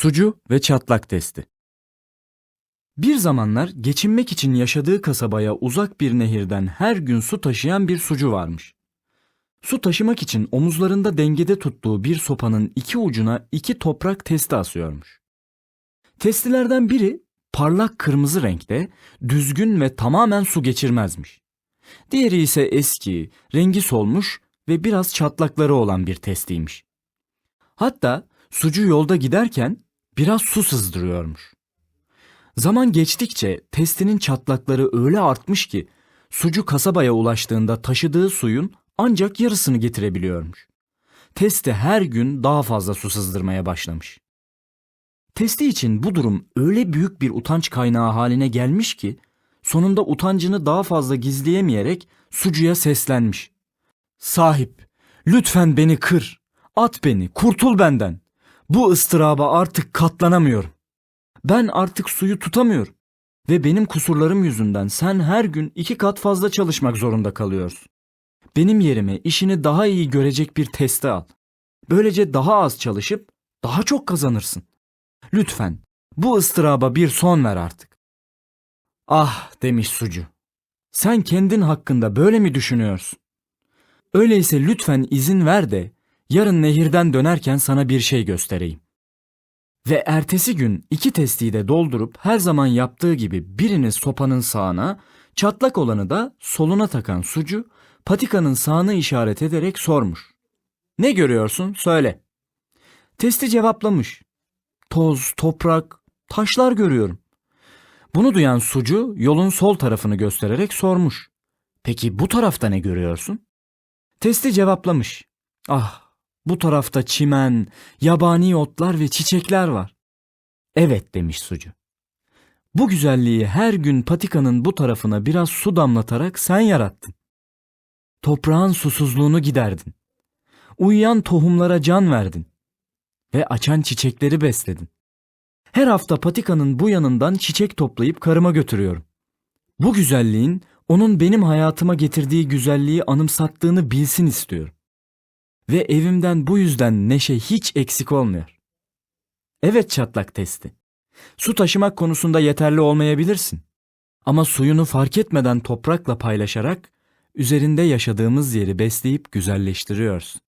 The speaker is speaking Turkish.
Sucu ve çatlak testi. Bir zamanlar geçinmek için yaşadığı kasabaya uzak bir nehirden her gün su taşıyan bir sucu varmış. Su taşımak için omuzlarında dengede tuttuğu bir sopanın iki ucuna iki toprak testi asıyormuş. Testilerden biri parlak kırmızı renkte, düzgün ve tamamen su geçirmezmiş. Diğeri ise eski, rengi solmuş ve biraz çatlakları olan bir testiymiş. Hatta sucu yolda giderken biraz su sızdırıyormuş. Zaman geçtikçe testinin çatlakları öyle artmış ki sucu kasabaya ulaştığında taşıdığı suyun ancak yarısını getirebiliyormuş. Testi her gün daha fazla su sızdırmaya başlamış. Testi için bu durum öyle büyük bir utanç kaynağı haline gelmiş ki sonunda utancını daha fazla gizleyemeyerek sucuya seslenmiş. Sahip, lütfen beni kır, at beni, kurtul benden. Bu ıstıraba artık katlanamıyorum. Ben artık suyu tutamıyorum. Ve benim kusurlarım yüzünden sen her gün iki kat fazla çalışmak zorunda kalıyorsun. Benim yerime işini daha iyi görecek bir testi al. Böylece daha az çalışıp daha çok kazanırsın. Lütfen bu ıstıraba bir son ver artık. Ah demiş sucu. Sen kendin hakkında böyle mi düşünüyorsun? Öyleyse lütfen izin ver de yarın nehirden dönerken sana bir şey göstereyim. Ve ertesi gün iki testiyi de doldurup her zaman yaptığı gibi birini sopanın sağına, çatlak olanı da soluna takan sucu, patikanın sağını işaret ederek sormuş. Ne görüyorsun? Söyle. Testi cevaplamış. Toz, toprak, taşlar görüyorum. Bunu duyan sucu yolun sol tarafını göstererek sormuş. Peki bu tarafta ne görüyorsun? Testi cevaplamış. Ah, bu tarafta çimen, yabani otlar ve çiçekler var. Evet demiş sucu. Bu güzelliği her gün patikanın bu tarafına biraz su damlatarak sen yarattın. Toprağın susuzluğunu giderdin. Uyuyan tohumlara can verdin. Ve açan çiçekleri besledin. Her hafta patikanın bu yanından çiçek toplayıp karıma götürüyorum. Bu güzelliğin onun benim hayatıma getirdiği güzelliği anımsattığını bilsin istiyorum. Ve evimden bu yüzden neşe hiç eksik olmuyor. Evet çatlak testi. Su taşımak konusunda yeterli olmayabilirsin. Ama suyunu fark etmeden toprakla paylaşarak üzerinde yaşadığımız yeri besleyip güzelleştiriyorsun.